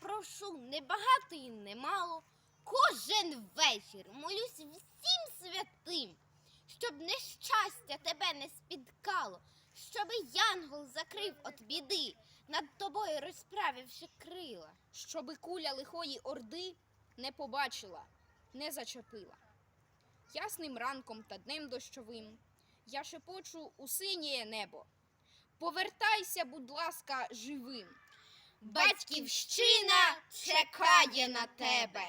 прошу не багато і не. Кожен вечір молюсь всім святим, щоб нещастя тебе не спіткало, щоби янгол закрив от біди, над тобою розправивши крила. щоби куля лихої орди не побачила, не зачепила. Ясним ранком та днем дощовим я шепочу у синє небо. Повертайся, будь ласка, живим. Батьківщина чекає на тебе.